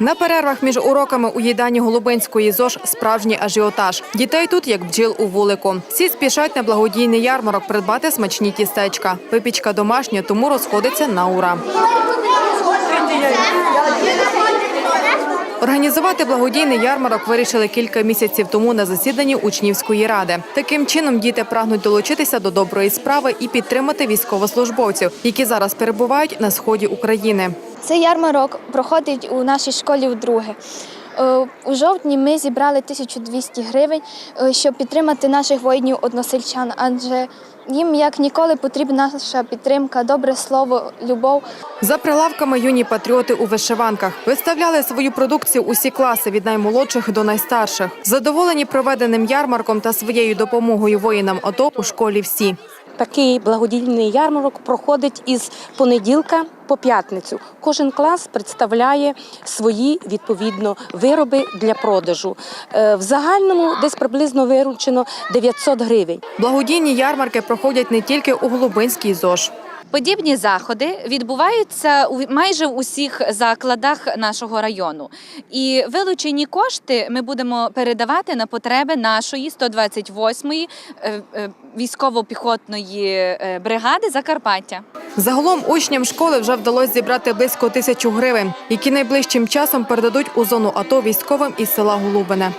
На перервах між уроками у їдальні Голубинської ЗОЖ справжній ажіотаж. Дітей тут як бджіл у вулику. Всі спішать на благодійний ярмарок придбати смачні тістечка. Випічка домашня, тому розходиться на ура. Організувати благодійний ярмарок вирішили кілька місяців тому на засіданні учнівської ради. Таким чином діти прагнуть долучитися до доброї справи і підтримати військовослужбовців, які зараз перебувають на сході України. Цей ярмарок проходить у нашій школі вдруге. Е, У жовтні ми зібрали 1200 гривень, е, щоб підтримати наших воїнів-односельчан, адже їм як ніколи потрібна наша підтримка, добре слово, любов. За прилавками юні патріоти у вишиванках виставляли свою продукцію усі класи від наймолодших до найстарших. Задоволені проведеним ярмарком та своєю допомогою воїнам АТО у школі всі. Такий благодійний ярмарок проходить із понеділка по п'ятницю. Кожен клас представляє свої відповідно вироби для продажу. Е, В загальному десь приблизно виручено 900 гривень. Благодійні ярмарки проходять не тільки у Голубинській ЗОЖ. Подібні заходи відбуваються майже в усіх закладах нашого району. І вилучені кошти ми будемо передавати на потреби нашої 128-ї е, е, військово-піхотної е, бригади Закарпаття. Загалом учням школи вже вдалося зібрати близько тисячу гривень, які найближчим часом передадуть у зону АТО військовим із села Голубине.